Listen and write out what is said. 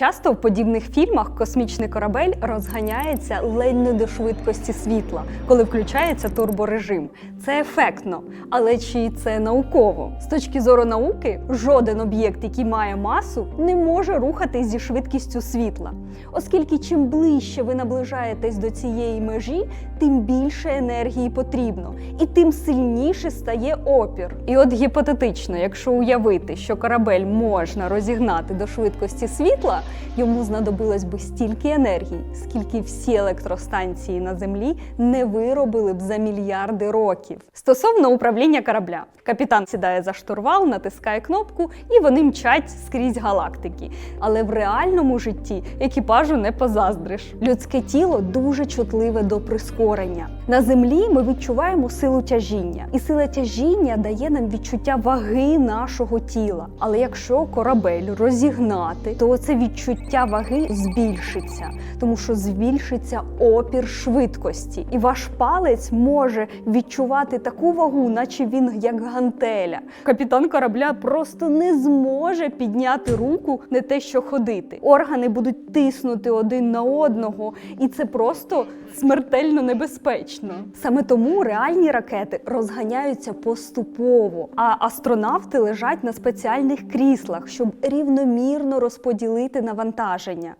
Часто в подібних фільмах космічний корабель розганяється ледь не до швидкості світла, коли включається турборежим. Це ефектно, але чи це науково? З точки зору науки, жоден об'єкт, який має масу, не може рухатись зі швидкістю світла, оскільки чим ближче ви наближаєтесь до цієї межі, тим більше енергії потрібно, і тим сильніше стає опір. І от гіпотетично, якщо уявити, що корабель можна розігнати до швидкості світла, йому знадобилось би стільки енергії, скільки всі електростанції на землі не виробили б за мільярди років. Стосовно управління корабля, капітан сідає за штурвал, натискає кнопку, і вони мчать скрізь галактики. Але в реальному житті екіпажу не позаздриш. Людське тіло дуже чутливе до прискорення. На землі ми відчуваємо силу тяжіння, і сила тяжіння дає нам відчуття ваги нашого тіла. Але якщо корабель розігнати, то це відчуття ваги збільшиться, тому що збільшиться опір швидкості, і ваш палець може відчувати таку вагу, наче він як гантеля. Капітан корабля просто не зможе підняти руку, не те, що ходити. Органи будуть тиснути один на одного, і це просто смертельно небезпечно. Саме тому реальні ракети розганяються поступово, а астронавти лежать на спеціальних кріслах, щоб рівномірно розподілити навантаження.